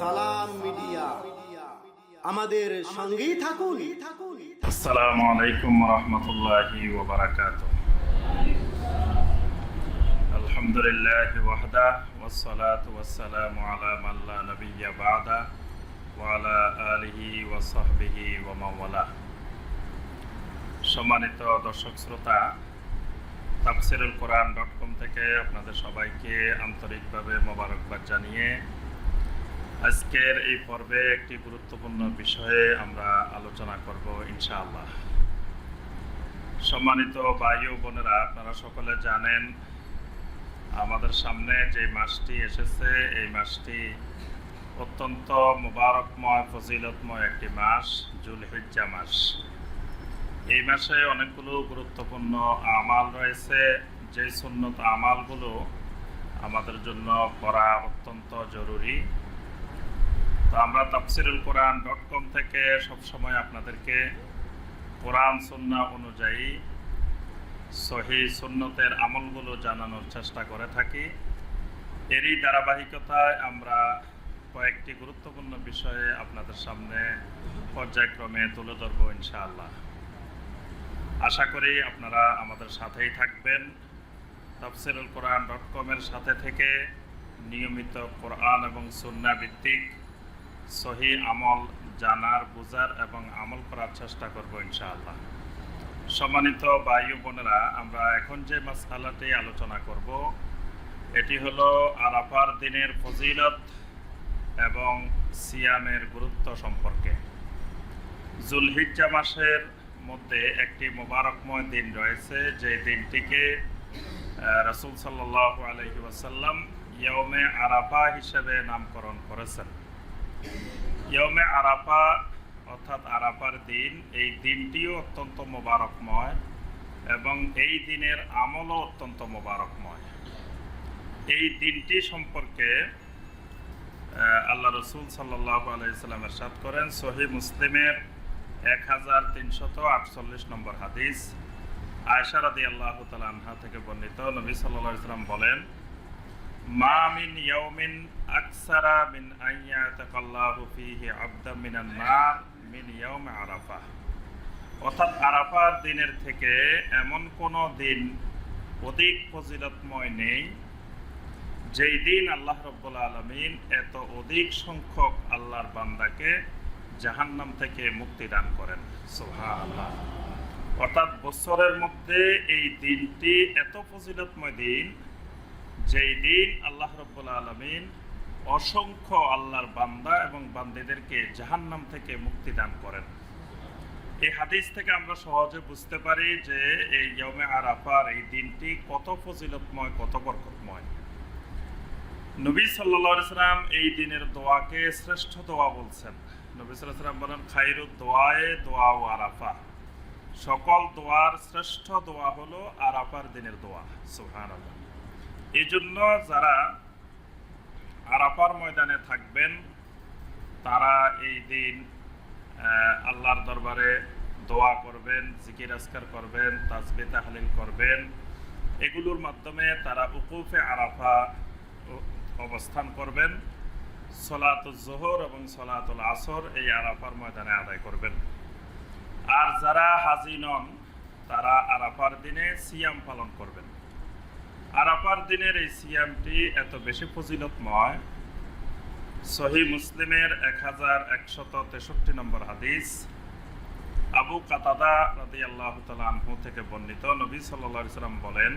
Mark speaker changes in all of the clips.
Speaker 1: সালাম মিডিয়া। আমাদের সঙ্গেই থাকুন।
Speaker 2: আসসালামু আলাইকুম আলহামদুলিল্লাহ ওয়াহদা মান লা নাবিয়্যা বা'দা ওয়া আলা আলিহি ওয়া সাহবিহি ওয়া মান সম্মানিত দর্শক শ্রোতা, তাফসিরুল কোরআন ডট কম থেকে আপনাদের সবাইকে আন্তরিকভাবে মোবারকবাদ জানিয়ে আজকের এই পর্বে একটি গুরুত্বপূর্ণ বিষয়ে আমরা আলোচনা করব ইনশাআল্লাহ। সম্মানিত ও বোনেরা, আপনারা সকলে জানেন, আমাদের সামনে যে মাসটি এসেছে, এই মাসটি অত্যন্ত মুবারকময়, ফজিলতময় একটি মাস, জুলহিজ্জা মাস। এই মাসে অনেকগুলো গুরুত্বপূর্ণ আমাল রয়েছে। যে সুন্নত আমালগুলো আমাদের জন্য করা অত্যন্ত জরুরি। তো আমরা তাফসিরুল কোরআন ডট কম থেকে সবসময় আপনাদেরকে কোরআন, সুন্না অনুযায়ী সহি সুন্নতের আমলগুলো জানানোর চেষ্টা করে থাকি। এরই ধারাবাহিকতায় আমরা কয়েকটি গুরুত্বপূর্ণ বিষয়ে আপনাদের সামনে পর্যায়ক্রমে তুলে ধরবো ইনশাআল্লাহ। আশা করি আপনারা আমাদের সাথেই থাকবেন। তাফসিরুল কোরআন ডট কমের সাথে থেকে নিয়মিত কোরআন এবং সুন্না ভিত্তিক সহি আমল জানার, বোঝার এবং আমল করার চেষ্টা করব ইনশাআল্লাহ। সম্মানিত বায়ু বোনেরা, আমরা এখন যে মাসালাটি আলোচনা করব, এটি হলো আরাফার দিনের ফজিলত এবং সিয়ামের গুরুত্ব সম্পর্কে। জুলহিজ্জা মাসের মধ্যে একটি মোবারকময় দিন রয়েছে যে দিনটিকে রসুল সাল্লাহ আলহি ওয়াসাল্লাম ইয়মে আরাফা হিসেবে নামকরণ করেছেন। ইয়মে আরাফা, অর্থাৎ আরাফার দিন, এই দিনটিও অত্যন্ত মোবারকময় এবং এই দিনের আমলও অত্যন্ত মোবারকময়। এই দিনটি সম্পর্কে আল্লাহ রসুল সাল্লাহ আলাইসাল্লামের সাদ করেন সহি মুসলিমের এক হাজার তিনশত আটচল্লিশ নম্বর হাদিস। আয়সারাদি আল্লাহ তালা থেকে বর্ণিত নবী সাল্লাহ ইসলাম বলেন মা মিন ইয়াউমিন আকসারা মিন আইয়াতাকাল্লাহু ফীহি আবদাম মিনান নার মিন ইয়াউম আরাফা। অর্থাৎ আরাফার দিনের থেকে এমন কোন দিন অধিক ফজিলতময় নেই, যেই দিন আল্লাহ রব্বুল আলমিন এত অধিক সংখ্যক আল্লাহর বান্দাকে জাহান্নাম থেকে মুক্তি দান করেন। সুবহানাল্লাহ। অর্থাৎ বছরের মধ্যে এই দিনটি এত ফজিলতময় দিন যেই দিন আল্লাহ রব্বুল আলমিন অসংখ্য আল্লাহর বান্দা এবং বান্দিদেরকে জাহান্নাম থেকে মুক্তি দান করেন। এই হাদিস থেকে আমরা সহজে বুঝতে পারি যে এই ইয়মে আরাফার এই দিনটি কত ফজিলতময়, কত বরকতময়। নবী সাল্লাম এই দিনের দোয়াকে শ্রেষ্ঠ দোয়া বলছেন। নবী সাল্লাম বলেন, খাইরুদ দোয়ায়ে দোয়া ও আরাফা। সকল দোয়ার শ্রেষ্ঠ দোয়া হলো আরাফার দিনের দোয়া। সুহান আল্লাহ এই জন্য যারা আরাফার ময়দানে থাকবেন, তারা এই দিন আল্লাহর দরবারে দোয়া করবেন, জিকির আসকার করবেন তাজবে তাহলিল করবেন। এগুলোর মাধ্যমে তারা উকুফে আরাফা অবস্থান করবেন। সলাতুল জোহর এবং সলাতুল আসর এই আরাফার ময়দানে আদায় করবেন। আর যারা হাজি নন, তারা আরাফার দিনে সিয়াম পালন করবেন। আরাফার দিনের এই সিয়ামটি এত বেশি ফজিলতময়। সহি মুসলিমের এক হাজার একশত তেষট্টি নম্বর হাদিস। আবু কাতাদা রাদি আল্লাহ আনহু থেকে বর্ণিত নবী সাল্লা সাল্লাম বলেন,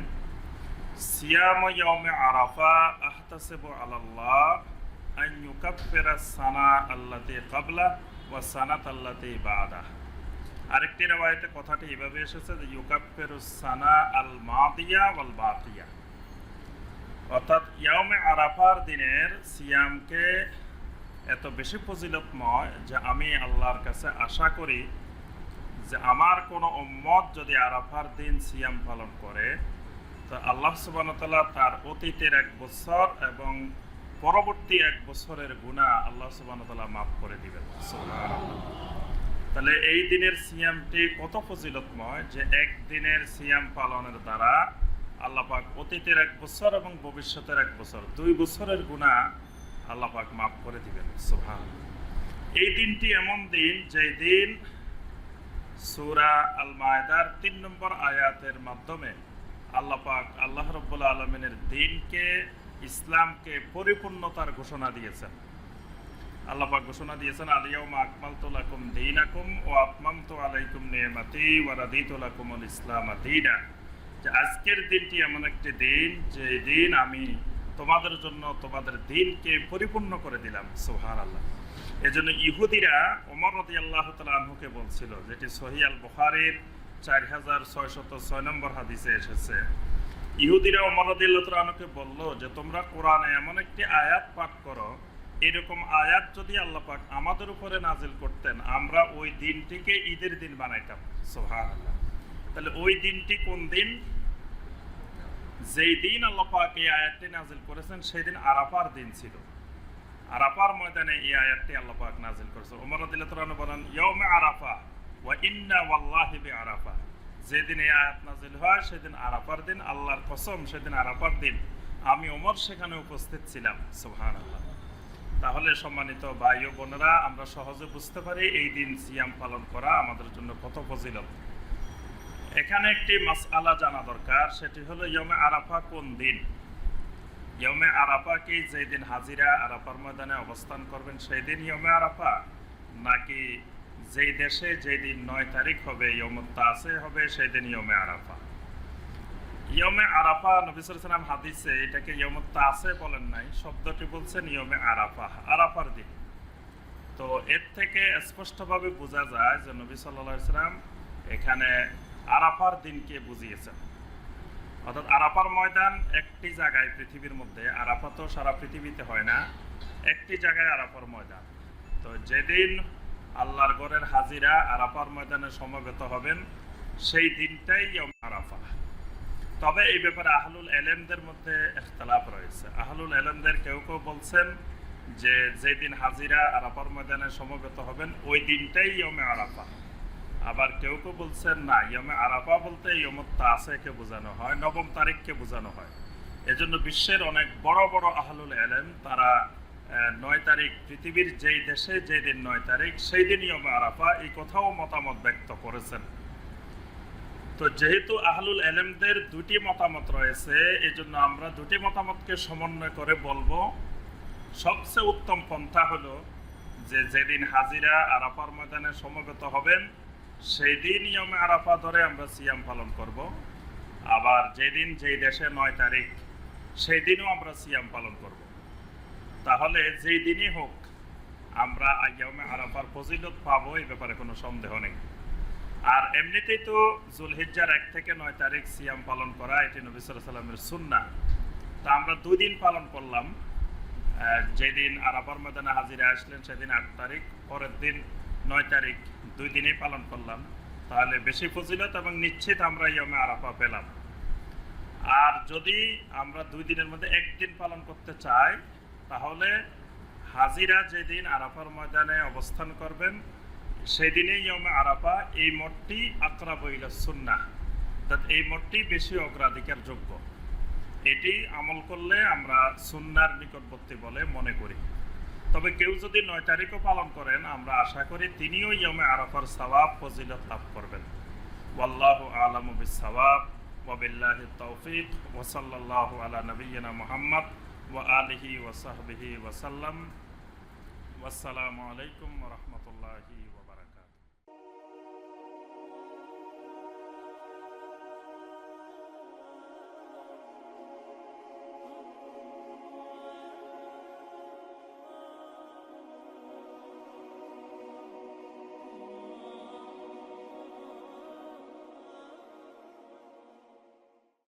Speaker 2: সিয়াম ইয়মে আরাফা আহতাসিবু আলাল্লাহ আন ইউকাফিরা সানা আল্লাতি কাবলা ওয়া সানাত আল্লাতি বাদা। আরেকটি রেওয়ায়তে কথাটি এভাবে এসেছে যে ইউকাফিরু সানা আল মাদিয়া ওয়াল বাকিয়া অর্থাৎ ইয়ামে আরাফার দিনের সিয়ামকে এত বেশি ফজিলতময় যে আমি আল্লাহর কাছে আশা করি যে আমার কোনো উম্মত যদি আরাফার দিন সিয়াম পালন করে, তো আল্লাহ সুবানতাল্লাহ তার অতীতের এক বছর এবং পরবর্তী এক বছরের গুণা আল্লাহ সুবানতাল্লাহ মাফ করে দিবেন। তাহলে এই দিনের সিয়ামটি কত ফজিলতময় যে একদিনের সিয়াম পালনের দ্বারা আল্লাহ পাক অতীতের এক বছর এবং ভবিষ্যতের এক বছর। দুই বছরের গুণা আল্লাপাক মাফ করে দিবেন। সুবহান এই দিনটি এমন দিন যে দিন সূরা আল মায়দার তিন নম্বর আয়াতের মাধ্যমে আল্লাপাক আল্লাহ রব্বুল আলমিনের দিনকে, ইসলামকে পরিপূর্ণতার ঘোষণা দিয়েছেন। আল্লাহ পাক ঘোষণা দিয়েছেন আলিয়াউমা আকমালতু আকুম ও ওয়া তো আলাইকুম নিয়ামাতি ওয়া রাদিতু লাকুমুল ইসলাম দীনা। যে আজকের দিনটি এমন একটি দিন, যে দিন আমি তোমাদের জন্য, তোমাদের দিনকে পরিপূর্ণ করে দিলাম, সুবহানাল্লাহ। এজন্য ইহুদিরা ওমর রাদিয়াল্লাহু তাআলা আনহুকে বলছিল, যেটি সহি আল বুখারীর চার হাজার ছয়শত ছয় নম্বর হাদিসে এসেছে। ইহুদিরা ওমর রাদিয়াল্লাহু তাআলা আনহুকে বলল যে, তোমরা কোরআনে এমন একটি আয়াত পাঠ করো, এরকম আয়াত যদি আল্লাহ পাক আমাদের উপরে নাজিল করতেন, আমরা ওই দিনটিকে ঈদের দিন বানাইতাম। সুবহানাল্লাহ। তাহলে ওই দিনটি কোন দিন? যেই দিন আল্লাহ পাক এই আয়াতটি নাজিল করেছেন, সেই দিন আরাফার দিন ছিল। আরাফার ময়দানে এই আয়াতটি আল্লাহ পাক নাজিল করেছে ওমর রাদিয়াল্লাহু বলেন আরাফা ওয়া ইন্না ওয়াল্লাহি বি আরাফা যেদিন এই আয়াত নাজিল হয়, সেদিন আরাফার দিন, আল্লাহর কসম, সেদিন আরাফার দিন। আমি ওমর সেখানে উপস্থিত ছিলাম, সুবহানাল্লাহ। তাহলে সম্মানিত ভাই ও বোনেরা, আমরা সহজে বুঝতে পারি এই দিন সিয়াম পালন করা আমাদের জন্য কত ফজিলত। এখানে একটি মাসআলা জানা দরকার, সেটি হলো ইয়মে আরাফা কোন দিন? ইয়মে আরাফা কি যেদিন হাজিরা আরাফার ময়দানে অবস্থান করবেন সেই দিন ইয়মে আরাফা? নাকি যেই দেশে যেই দিন নয় তারিখ হবে ইয়মত্তা আছে হবে, সেই দিন ইয়মে আরাফা? ইয়মে আরাফা নবিসাম হাদিসে এটাকে ইয়মত্তা আছে বলেন নাই, শব্দটি বলছেন ইয়মে আরাফা, আরাফার দিন। তো এর থেকে স্পষ্টভাবে বোঝা যায় যে নবী সাল্লাহ ইসলাম এখানে আরাফার দিনকে বুঝিয়েছেন। অর্থাৎ আরাফার ময়দান একটি জায়গায় পৃথিবীর মধ্যে, আরাফা তো সারা পৃথিবীতে হয় না, একটি জায়গায় আরাফার ময়দান। তো যেদিন আল্লাহর গড়ের হাজিরা আরাফার ময়দানে সমবেত হবেন, সেই দিনটাই আরাফা। তবে এই ব্যাপারে আহলুল এলেমদের মধ্যে ইখতলাফ রয়েছে। আহলুল এলেমদের কেউ কেউ বলছেন যে যেদিন হাজিরা আরাফার ময়দানে সমবেত হবেন, ওই দিনটাই ইয়মে আরাফা। আবার কেউ কেউ বলছেন, না, ইয়মে আরাফা বলতে ইয়মত তাসেকে বোঝানো হয়, নবম তারিখকে বোঝানো হয়। এজন্য বিশ্বের অনেক বড় বড় আহলুল এলেম, তারা নয় তারিখ পৃথিবীর যেই দেশে যেই দিন নয় তারিখ, সেই দিন ইয়মে আরাফা এই কথাও মতামত ব্যক্ত করেছেন। তো যেহেতু আহলুল এলেমদের দুটি মতামত রয়েছে এই জন্য আমরা দুটি মতামতকে সমন্বয় করে বলব। সবচেয়ে উত্তম পন্থা হলো যে, যেদিন হাজিরা আরাফার ময়দানে সমবেত হবেন সেই দিন নিয়মে আরাফা ধরে আমরা সিয়াম পালন করব। আবার যেদিন যেই দেশে নয় তারিখ সেই দিনও আমরা সিয়াম পালন করব। তাহলে যেই দিনই হোক, আমরা আইয়ামে আরাফার ফজিলত পাবো, এই ব্যাপারে কোনো সন্দেহ নেই। আর এমনিতেই তো জুলহিজ্জার এক থেকে নয় তারিখ সিয়াম পালন করা, এটি নবী সাল্লাহ সাল্লামের সুন্না তা আমরা দুই দিন পালন করলাম। যেদিন আরাফার ময়দানে হাজিরা আসলেন, সেদিন আট তারিখ, পরের দিন নয় তারিখ দুই দিনেই পালন করলাম। তাহলে বেশি ফজিলত এবং নিশ্চিত আমরা ইয়মে আরাফা পেলাম। আর যদি আমরা দুই দিনের মধ্যে একদিন পালন করতে চাই, তাহলে হাজিরা যেদিন আরাফার ময়দানে অবস্থান করবেন সেই দিনেই ইয়মে আরাফা, এই মঠটি আকরা বইলা সুন্না এই মঠটি বেশি অগ্রাধিকার যোগ্য। এটি আমল করলে আমরা সুন্নার নিকটবর্তী বলে মনে করি। তবে কেউ যদি নয় তারিখও পালন করেন, আমরা আশা করি তিনিও ইয়মে আরাফার সবাব ফজিলত লাভ করবেন। ওয়াল্লাহু আলামু বিসসাওয়াব। ওয়া বিল্লাহি তাওফিক ওয়া সাল্লাল্লাহু আলা নাবিয়্যিনা মুহাম্মদ। ওয়া আলিহি ওয়া সাহবিহি ওয়া সাল্লাম।